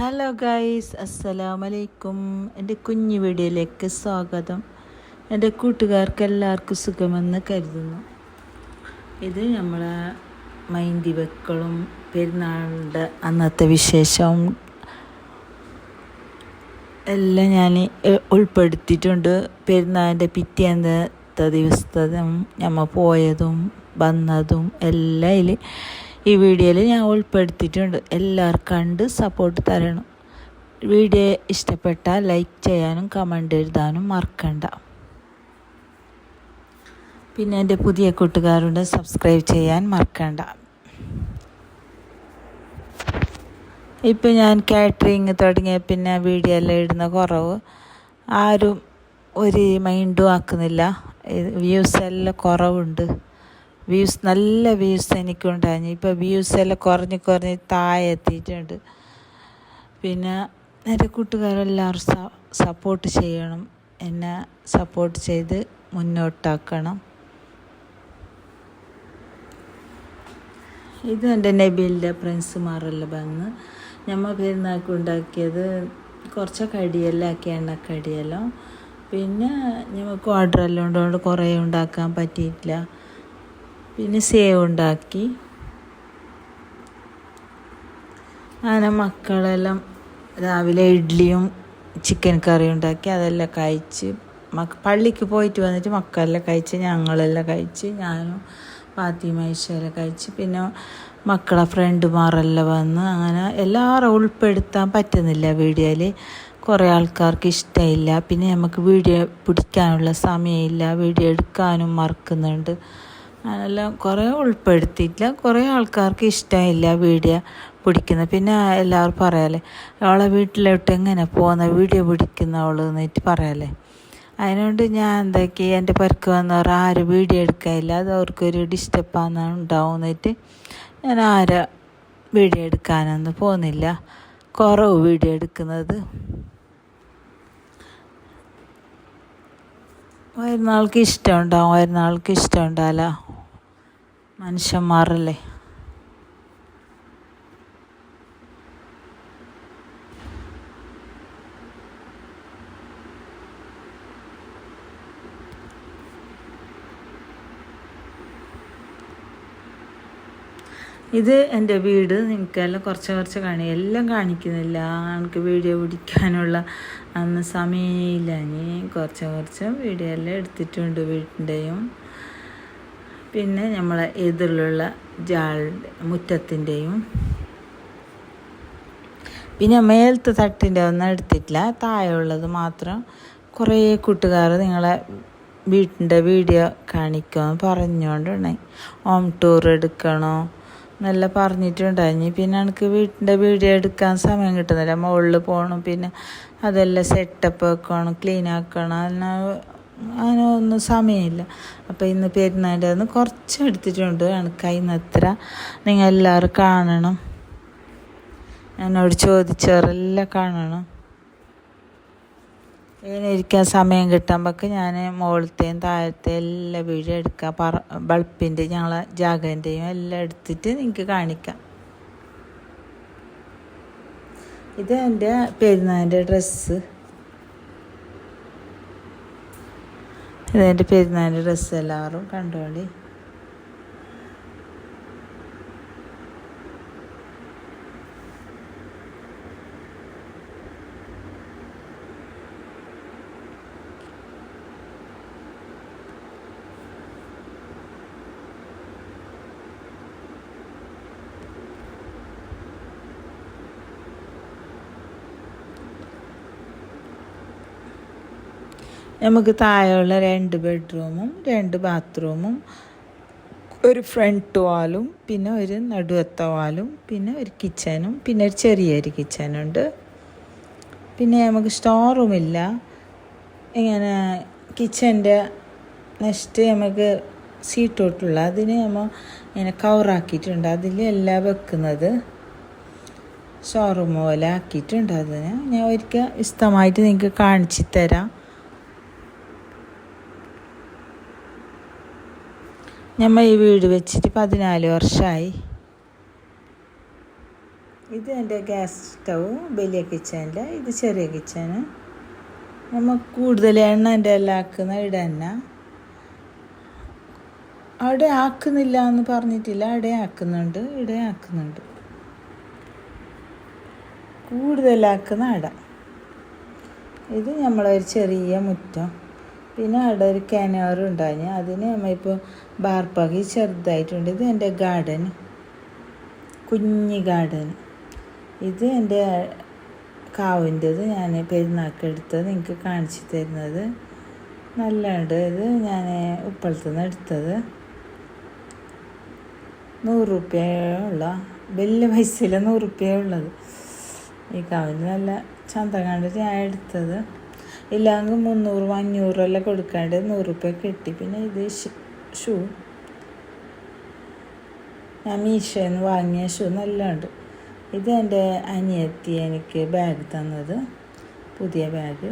Hello guys അസ്സലാമലൈക്കും എന്റെ കുഞ്ഞു വീഡിയോയിലേക്ക് സ്വാഗതം. എന്റെ കൂട്ടുകാർക്ക് എല്ലാവർക്കും സുഖമെന്ന് കരുതുന്നു. ഇത് നമ്മളെ മൈന്തി വെക്കളും പെരുന്നാളിന്റെ അന്നത്തെ വിശേഷവും എല്ലാം ഞാൻ ഉൾപ്പെടുത്തിയിട്ടുണ്ട്. പെരുന്നാളിന്റെ പിറ്റേന്നത്തെ ദിവസത്തും നമ്മൾ പോയതും വന്നതും എല്ലാം ഇതിൽ ഈ വീഡിയോയിൽ ഞാൻ ഉൾപ്പെടുത്തിയിട്ടുണ്ട്. എല്ലാവർക്കും കണ്ട് സപ്പോർട്ട് തരണം. വീഡിയോ ഇഷ്ടപ്പെട്ടാൽ ലൈക്ക് ചെയ്യാനും കമന്റ് എഴുതാനും മറക്കണ്ട. പിന്നെ എന്റെ പുതിയ കൂട്ടുകാരുണ്ട് സബ്സ്ക്രൈബ് ചെയ്യാൻ മറക്കണ്ട. ഇപ്പം ഞാൻ കാറ്ററിങ് തുടങ്ങിയ പിന്നെ വീഡിയോ എല്ലാം ഇടുന്ന കുറവ് ആരും ഒരു മൈൻഡും ആക്കുന്നില്ല. വ്യൂസ് എല്ലാം കുറവുണ്ട്. വ്യൂസ് നല്ല വ്യൂസ് എനിക്കുണ്ടായിരുന്നു. ഇപ്പോൾ വ്യൂസ് എല്ലാം കുറഞ്ഞ് കുറഞ്ഞ് താഴെ എത്തിയിട്ടുണ്ട്. പിന്നെ എന്റെ കൂട്ടുകാരെല്ലാവരും സപ്പോർട്ട് ചെയ്യണം. എന്നെ സപ്പോർട്ട് ചെയ്ത് മുന്നോട്ടാക്കണം. ഇത് എന്റെ നബീലിന്റെ ഫ്രണ്ട്സുമാരെല്ലാം വന്ന് നമ്മൾ പെരുന്നാൾക്ക് ഉണ്ടാക്കിയത് കുറച്ച് കടിയെല്ലാം ആക്കി എണ്ണക്കടിയെല്ലാം പിന്നെ നമുക്ക് ഓർഡറെല്ലാം ഉണ്ടോണ്ട് കുറേ ഉണ്ടാക്കാൻ പറ്റിയിട്ടില്ല. പിന്നെ സേവ് ഉണ്ടാക്കി. അങ്ങനെ മക്കളെല്ലാം രാവിലെ ഇഡ്ഡലിയും ചിക്കൻ കറിയും ഉണ്ടാക്കി അതെല്ലാം കഴിച്ച് മക്ക പള്ളിക്ക് പോയിട്ട് വന്നിട്ട് മക്കളെല്ലാം കഴിച്ച് ഞങ്ങളെല്ലാം കഴിച്ച് ഞാനും ഫാത്തിമ ഈശ്വരെല്ലാം കഴിച്ച് പിന്നെ മക്കളെ ഫ്രണ്ടുമാരെല്ലാം വന്ന് അങ്ങനെ എല്ലാവരും ഉൾപ്പെടുത്താൻ പറ്റുന്നില്ല വീഡിയോയിൽ കുറേ ആൾക്കാർക്ക് ഇഷ്ടമില്ല. പിന്നെ നമുക്ക് വീഡിയോ പിടിക്കാനുള്ള സമയമില്ല. വീഡിയോ എടുക്കാനും മറക്കുന്നുണ്ട്. അങ്ങനെല്ലാം കുറേ ഉൾപ്പെടുത്തിയിട്ടില്ല. കുറേ ആൾക്കാർക്ക് ഇഷ്ടമില്ല വീഡിയോ പിടിക്കുന്നത് പിന്നെ എല്ലാവരും പറയാല്ലേ അവളെ വീട്ടിലോട്ട് എങ്ങനെ പോകുന്ന വീഡിയോ പിടിക്കുന്ന അവൾ എന്നിട്ട് പറയാല്ലേ. അതിനോണ്ട് ഞാൻ എന്താക്കി എന്റെ പരക്ക് വന്നവർ ആരും വീഡിയോ എടുക്കാനില്ല. അത് അവർക്കൊരു ഡിസ്റ്റർബാന്ന് ഉണ്ടാവും എന്നിട്ട് ഞാൻ ആരാ വീഡിയോ എടുക്കാനൊന്നും പോകുന്നില്ല. കുറവ് വീഡിയോ എടുക്കുന്നത്. വരുന്ന ആൾക്ക് ഇഷ്ടം ഉണ്ടാവും വരുന്ന ആൾക്ക് മനുഷ്യന്മാരല്ലേ? ഇത് എന്റെ വീട്. നിങ്ങൾക്കെല്ലാം കുറച്ച് കുറച്ച് കാണി എല്ലാം കാണിക്കുന്നില്ല എനിക്ക് വീഡിയോ പിടിക്കാനുള്ള അന്ന് സമയമില്ല. ഇനി കുറച്ച് കുറച്ച് വീഡിയോ എല്ലാം എടുത്തിട്ടുണ്ട് വീട്ടിന്റെയും. പിന്നെ നമ്മൾ എതിരിലുള്ള ജാളിന്റെ മുറ്റത്തിന്റെയും പിന്നെ മേലത്തെ തട്ടിന്റെ ഒന്നും എടുത്തിട്ടില്ല. താഴെയുള്ളത് മാത്രം കുറേ കൂട്ടുകാർ നിങ്ങളെ വീട്ടിന്റെ വീഡിയോ കാണിക്കുമെന്ന് പറഞ്ഞുകൊണ്ടുണ്ടായി ഹോം ടൂർ എടുക്കണോ നല്ല പറഞ്ഞിട്ടുണ്ടായി പിന്നെ എനിക്ക് വീട്ടിന്റെ വീഡിയോ എടുക്കാൻ സമയം കിട്ടുന്നില്ല. മുകളിൽ പോകണം. പിന്നെ അതെല്ലാം സെറ്റപ്പ് വെക്കണം ക്ലീൻ ആക്കണം. അതിന് അങ്ങനെ ഒന്നും സമയമില്ല. അപ്പോൾ ഇന്ന് പെരുന്നാളിന്റെ അന്ന് കുറച്ച് എടുത്തിട്ടുണ്ട്. എനിക്ക് അത്ര നിങ്ങൾ എല്ലാവരും കാണണം. എന്നോട് ചോദിച്ചവരെല്ലാം കാണണം. ഇരിക്കാൻ സമയം കിട്ടുമ്പോൾ ഞാൻ മുകളിലത്തെയും താഴത്തെ എല്ലാ വീഡിയോ എടുക്കുക പറ ബൾപ്പിന്റെ ഞങ്ങളെ ജാഗന്റെയും എല്ലാം എടുത്തിട്ട് നിങ്ങൾക്ക് കാണിക്കാം. ഇത് എന്റെ പെരുന്നാളിന്റെ ഡ്രസ്സ്. ഇതെന്റെ പെരുന്നാളിന്റെ ഡ്രസ്സ് എല്ലാവരും കണ്ടോളി നമുക്ക് താഴെയുള്ള രണ്ട് ബെഡ്റൂമും രണ്ട് ബാത്റൂമും ഒരു ഫ്രണ്ട് വാലും പിന്നെ ഒരു നടുവത്ത വാലും പിന്നെ ഒരു കിച്ചനും പിന്നെ ഒരു ചെറിയൊരു കിച്ചനുണ്ട്. പിന്നെ നമുക്ക് സ്റ്റോർ റൂമില്ല ഇങ്ങനെ കിച്ചന്റെ നെക്സ്റ്റ് നമുക്ക് സീറ്റോട്ടുള്ള അതിന് നമ്മൾ ഇങ്ങനെ കവറാക്കിയിട്ടുണ്ട് അതിൽ എല്ലാം വെക്കുന്നത്. ഷോറൂം പോലെ ആക്കിയിട്ടുണ്ട് അതിന്. ഞാൻ ഒരിക്കൽ ഇഷ്ടമായിട്ട് നിങ്ങൾക്ക് കാണിച്ചു തരാം. ഞമ്മ ഈ വീട് വെച്ചിട്ട് പതിനാല് വർഷമായി ഇത് എന്റെ ഗ്യാസ് സ്റ്റൗ വലിയ കിച്ചണിൽ ഇത് ചെറിയ കിച്ചണ് നമ്മൾ കൂടുതൽ എണ്ണ എന്റെ എല്ലാം ആക്കുന്ന ഇവിടെ തന്നെ അവിടെ ആക്കുന്നില്ല എന്ന് പറഞ്ഞിട്ടില്ല അവിടെ ആക്കുന്നുണ്ട് ഇവിടെ ആക്കുന്നുണ്ട്. കൂടുതലാക്കുന്ന അട. ഇത് നമ്മളൊരു ചെറിയ മുറ്റം. പിന്നെ അവിടെ ഒരു കിണർ അതിന് നമ്മളിപ്പോൾ ബാർപ്പാക്കി ചെറുതായിട്ടുണ്ട്. ഇത് എന്റെ ഗാർഡൻ കുഞ്ഞി ഗാർഡൻ ഇത് എന്റെ കാവിന്റെത്. ഞാൻ പെരുന്നാൾക്ക് എടുത്തത്. നിങ്ങൾക്ക് കാണിച്ചു തരുന്നത്. നല്ലുണ്ട്. ഇത് ഞാൻ ഉപ്പളത്തു നിന്ന് എടുത്തത്. നൂറ് റുപ്യ വലിയ പൈസയിൽ നൂറ് റുപ്യ ഈ കാവിന് നല്ല ചന്ത കണ്ടിട്ട് ഞാൻ എടുത്തത്. ഇല്ലെങ്കിൽ മുന്നൂറ് അഞ്ഞൂറെല്ലാം കൊടുക്കാണ്ട് നൂറ് റുപ്യ കിട്ടി. പിന്നെ ഇത് ഷൂ. ഞാൻ മീഷോയിൽ നിന്ന് വാങ്ങിയ ഷൂ നല്ലുണ്ട് ഇത് എന്റെ അനിയത്തി എനിക്ക് ബാഗ് തന്നത്. പുതിയ ബാഗ്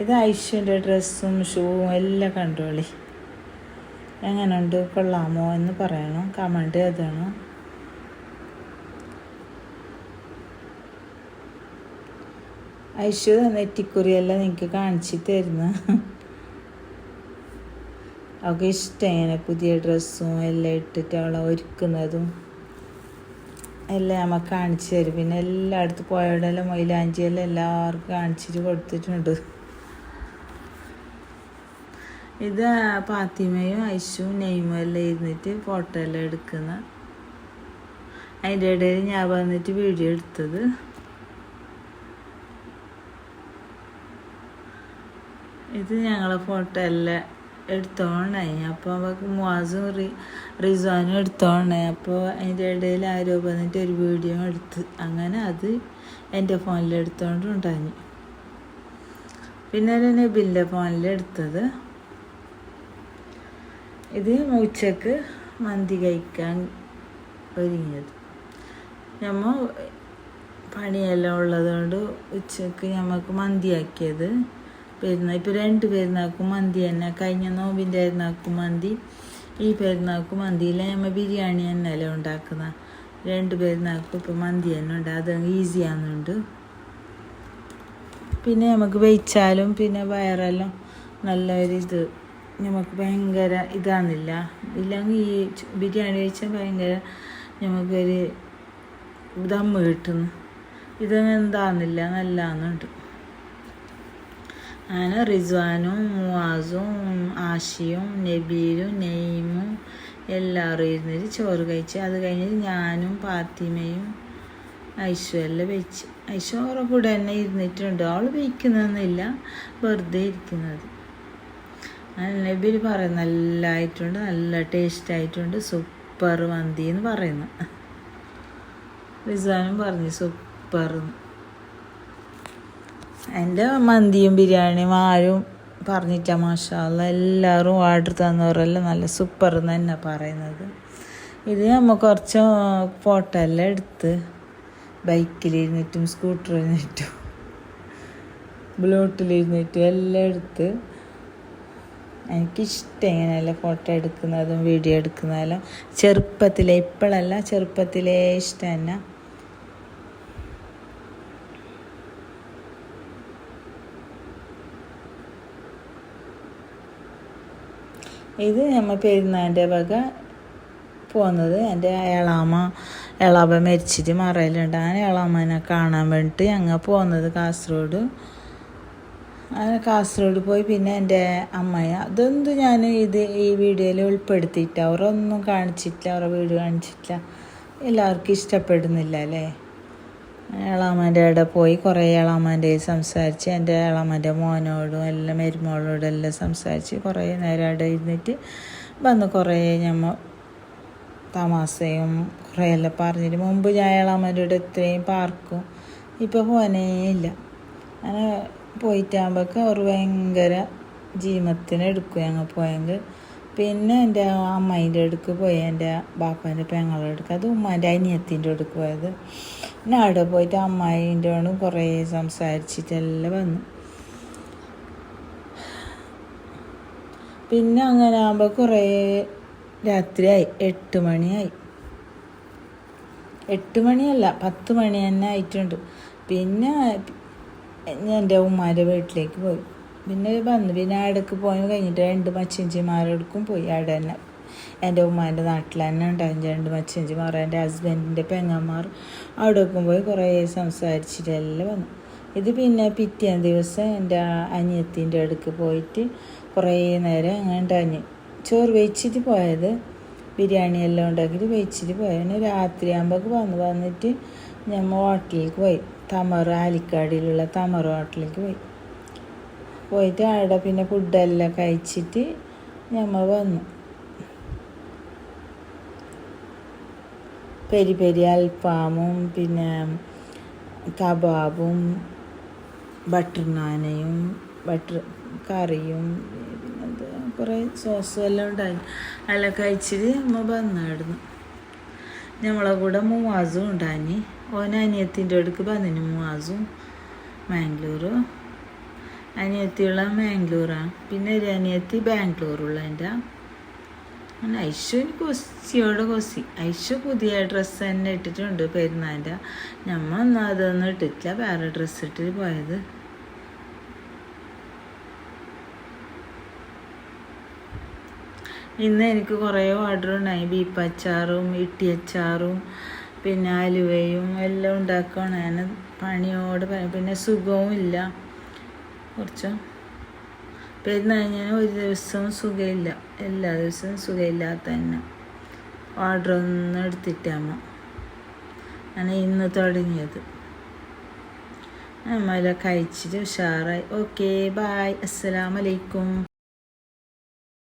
ഇത് ഐശ്വന്റെ ഡ്രസ്സും ഷൂവും എല്ലാം കണ്ടോളി. എങ്ങനെയുണ്ട് കൊള്ളാമോ എന്ന് പറയണം. കമന്റ് എഴുതണം. ഐശു നെറ്റിക്കുറിയെല്ലാം നിങ്ങൾക്ക് കാണിച്ചു തരുന്ന. അവൾക്ക് ഇഷ്ടം ഇങ്ങനെ പുതിയ ഡ്രസ്സും എല്ലാം ഇട്ടിട്ട് അവളെ ഒരുക്കുന്നതും. എല്ലാം നമ്മൾ കാണിച്ചു തരും. പിന്നെ എല്ലായിടത്തും പോയവിടെല്ലാം മൈലാഞ്ചിയെല്ലാം എല്ലാവർക്കും കാണിച്ചിട്ട് കൊടുത്തിട്ടുണ്ട്. ഇത് പാത്തിമയും ഐശുവും നെയ്മെല്ലാം ഇരുന്നിട്ട് ഫോട്ടോ എല്ലാം എടുക്കുന്ന. അതിന്റെ ഇടയിൽ ഞാൻ വന്നിട്ട് വീഡിയോ എടുത്തത്. ഇത് ഞങ്ങളെ ഫോട്ടോ എല്ലാം എടുത്തോണ്ടായി അപ്പോൾ അവർക്ക് മുവാസും റി റിസ്വാനും എടുത്തോണ്ടായി അപ്പോൾ അതിന്റെ ഇടയിൽ ആരോ വന്നിട്ട് ഒരു വീഡിയോ എടുത്ത് അങ്ങനെ അത് എന്റെ ഫോണിൽ എടുത്തോണ്ടുണ്ടായി പിന്നെ ഒരു നബിന്റെ ഫോണിൽ എടുത്തത്. ഇത് ഉച്ചയ്ക്ക് മന്തി കഴിക്കാൻ ഒരുങ്ങിയത്. നമ്മ പണിയെല്ലാം ഉള്ളതുകൊണ്ട് ഉച്ചയ്ക്ക് നമുക്ക് മന്തിയാക്കിയത്. പെരുന്നാൾ ഇപ്പോൾ രണ്ട് പെരുന്നാൾക്കും മന്തി തന്നെ. കഴിഞ്ഞ നോമ്പിന്റെ പെരുന്നാൾക്കും മന്തി. ഈ പെരുന്നാൾക്കും മന്തിയില്ല നമ്മൾ ബിരിയാണി തന്നെയല്ലേ ഉണ്ടാക്കുന്ന. രണ്ട് പെരുന്നാൾക്കും ഇപ്പോൾ മന്തി തന്നെ ഉണ്ട്. അത് ഈസിയാകുന്നുണ്ട് പിന്നെ നമുക്ക് വെച്ചാലും പിന്നെ വയറെല്ലാം നല്ലൊരിത് നമുക്ക് ഭയങ്കര ഇതാണില്ല ഇല്ലെങ്കിൽ ഈ ബിരിയാണി കഴിച്ചാൽ ഭയങ്കര നമുക്കൊരു ദമ്മ് കിട്ടുന്നു ഇതൊന്നും എന്താണില്ല നല്ലാന്നുണ്ട്. അങ്ങനെ റിസ്വാനും മുവാസും ആഷിയും നബീലും നെയ്മും എല്ലാവരും ഇരുന്നിട്ട് ചോറ് കഴിച്ച് അത് കഴിഞ്ഞിട്ട് ഞാനും പാത്തിമയും ഐശു എല്ലാം വെച്ച്. ഐശ്വര്യ കൂടെ തന്നെ ഇരുന്നിട്ടുണ്ട്. അവൾ വയ്ക്കുന്നൊന്നുമില്ല. വെറുതെ ഇരിക്കുന്നത്. നബിൽ നല്ല ആയിട്ടുണ്ട് നല്ല ടേസ്റ്റ് ആയിട്ടുണ്ട് സൂപ്പർ മന്തി എന്ന് പറയുന്നു. റിസാനും പറഞ്ഞു സൂപ്പർ. എന്റെ മന്തിയും ബിരിയാണിയും ആരും പറഞ്ഞിട്ടാ മാഷാല്ല എല്ലാവരും ഓർഡർ തന്നവരെല്ലാം നല്ല സൂപ്പർ എന്ന് തന്നെ പറയുന്നത്. ഇത് നമ്മൾ കുറച്ച് ഫോട്ടോ എല്ലാം എടുത്ത് ബൈക്കിലിരുന്നിട്ടും സ്കൂട്ടറിൽ നിന്നിട്ടും ബ്ലൂട്ടിലിരുന്നിട്ടും എല്ലാം എടുത്ത് എനിക്കിഷ്ടം ഫോട്ടോ എടുക്കുന്നതും വീഡിയോ എടുക്കുന്നതെല്ലാം ചെറുപ്പത്തിലെ ഇപ്പോഴല്ല ചെറുപ്പത്തിലേ ഇഷ്ടം തന്നെ. ഇത് നമ്മൾ പെരുന്നാളിന്റെ വക പോകുന്നത് എന്റെ എളാമ ഏളാബ മരിച്ചിട്ട് മറയിലുണ്ട്. അങ്ങനെ എളാമനെ കാണാൻ വേണ്ടിയിട്ട് ഞങ്ങൾ പോകുന്നത് കാസർഗോഡ്. അങ്ങനെ കാസർഗോഡ് പോയി പിന്നെ എന്റെ അമ്മയ. അതൊന്നും ഞാൻ ഇത് ഈ വീഡിയോയിൽ ഉൾപ്പെടുത്തിയിട്ട് അവരൊന്നും കാണിച്ചിട്ടില്ല അവരുടെ വീട് കാണിച്ചിട്ടില്ല. എല്ലാവർക്കും ഇഷ്ടപ്പെടുന്നില്ല അല്ലേ? ഏളാമ്മന്റെ അവിടെ പോയി കുറേ ഏളാമ്മന്റെ സംസാരിച്ച് എന്റെ ഏളാമ്മന്റെ മോനോടും എല്ലാം മരുമോളോടും എല്ലാം സംസാരിച്ച് കുറേ നേരം അവിടെ ഇരുന്നിട്ട് വന്ന് കുറേ ഞമ്മ തമാശയും കുറേ എല്ലാം പറഞ്ഞിട്ട് മുമ്പ് ഞാൻ ഏളാമ്മന്റെ അവിടെ ഇത്രയും പാർക്കും. ഇപ്പോൾ പോകാനേ ഇല്ല. അങ്ങനെ പോയിട്ടാകുമ്പോഴേക്ക് അവർ ഭയങ്കര ജീമത്തിന് എടുക്കും ഞങ്ങൾ പോയെങ്കിൽ പിന്നെ എന്റെ അമ്മേന്റെ അടുക്ക് പോയി എന്റെ ബാപ്പാന്റെ പെങ്ങളുടെ അടുക്ക് അത് ഉമ്മാന്റെ അനിയത്തിന്റെ അടുക്ക് പോയത്. പിന്നെ അവിടെ പോയിട്ട് അമ്മായിന്റെ കുറേ സംസാരിച്ചിട്ടെല്ലാം വന്നു. പിന്നെ അങ്ങനെ ആകുമ്പോൾ കുറേ രാത്രിയായി എട്ട് മണിയായി. എട്ട് മണിയല്ല പത്ത് മണി തന്നെ ആയിട്ടുണ്ട്. പിന്നെ ഞാൻ എന്റെ ഉമ്മാന്റെ വീട്ടിലേക്ക് പോയി. പിന്നെ വന്നു പിന്നെ അവിടേക്ക് പോയി കഴിഞ്ഞിട്ട് രണ്ട് മച്ചിഞ്ചിമാരോടക്കും പോയി. അവിടെ തന്നെ എന്റെ ഉമ്മാന്റെ നാട്ടിൽ തന്നെ ഉണ്ടായിരുന്നു. രണ്ട് മച്ചിഞ്ചിമാർ എന്റെ ഹസ്ബൻഡിന്റെ പെങ്ങന്മാർ അവിടേക്കും പോയി കുറേ സംസാരിച്ചിട്ടെല്ലാം വന്നു. ഇത് പിന്നെ പിറ്റേ ദിവസം എന്റെ അനിയത്തിന്റെ അടുക്ക് പോയിട്ട് കുറേ നേരം അങ്ങനെ ഉണ്ടാഞ്ഞ് ചോറ് വെച്ചിട്ട് പോയത് ബിരിയാണി എല്ലാം ഉണ്ടാക്കിയിട്ട് വെച്ചിട്ട് പോയതിന് രാത്രി ആകുമ്പോൾ വന്ന് വന്നിട്ട് ഞമ്മ ഹോട്ടലിലേക്ക് പോയി. തമർ ആലിക്കാടിയിലുള്ള തമറ ഹോട്ടലിലേക്ക് പോയി. പോയിട്ട് അവിടെ പിന്നെ ഫുഡെല്ലാം കഴിച്ചിട്ട് ഞമ്മ വന്നു. പെരി പെരി അൽഫാമും പിന്നെ കബാബും ബട്ടർ നാനയും ബട്ടർ കറിയും പിന്നെന്ത് കുറേ സോസും എല്ലാം ഉണ്ടായി. അതെല്ലാം കഴിച്ചിട്ട് നമ്മൾ വന്നായിരുന്നു ഞമ്മളെ കൂടെ മൂവാസും ഉണ്ടായി ഓൻ അനിയത്തിന്റെ അടുക്ക് പതിനു മാസം മാംഗ്ലൂർ അനിയത്തിയുള്ള മാംഗ്ലൂറാണ് പിന്നെ ഒരു അനിയത്തി ബാംഗ്ലൂറുള്ള എന്റെ അങ്ങനെ ഐശു കൊസിയോട് കൊസി ഐശു പുതിയ ഡ്രസ്സ് തന്നെ ഇട്ടിട്ടുണ്ട് പെരുന്നാന്റെ ഞമ്മ ഒന്നും അതൊന്നും ഇട്ടിട്ടില്ല. വേറെ ഡ്രസ്സ് ഇട്ടിട്ട് പോയത്. ഇന്ന് എനിക്ക് കുറേ ഓർഡർ ഉണ്ടായി. ബീപ്പച്ചാറും ഇട്ടി അച്ചാറും പിന്നെ അലുവയും എല്ലാം ഉണ്ടാക്കണം. ഞാൻ പണിയോട് പണി പിന്നെ സുഖവും ഇല്ല. കുറച്ച്. പെരുന്നാൾ ഞാൻ ഒരു ദിവസവും സുഖമില്ല എല്ലാ ദിവസവും സുഖമില്ലാത്ത തന്നെ. ഓർഡർ ഒന്നും എടുത്തിട്ടമ്മ ഞാൻ ഇന്ന് തുടങ്ങിയത്. നമ്മളെ കഴിച്ചിട്ട് ഉഷാറായി. ഓക്കെ ബായ് അസ്സലാമലൈക്കും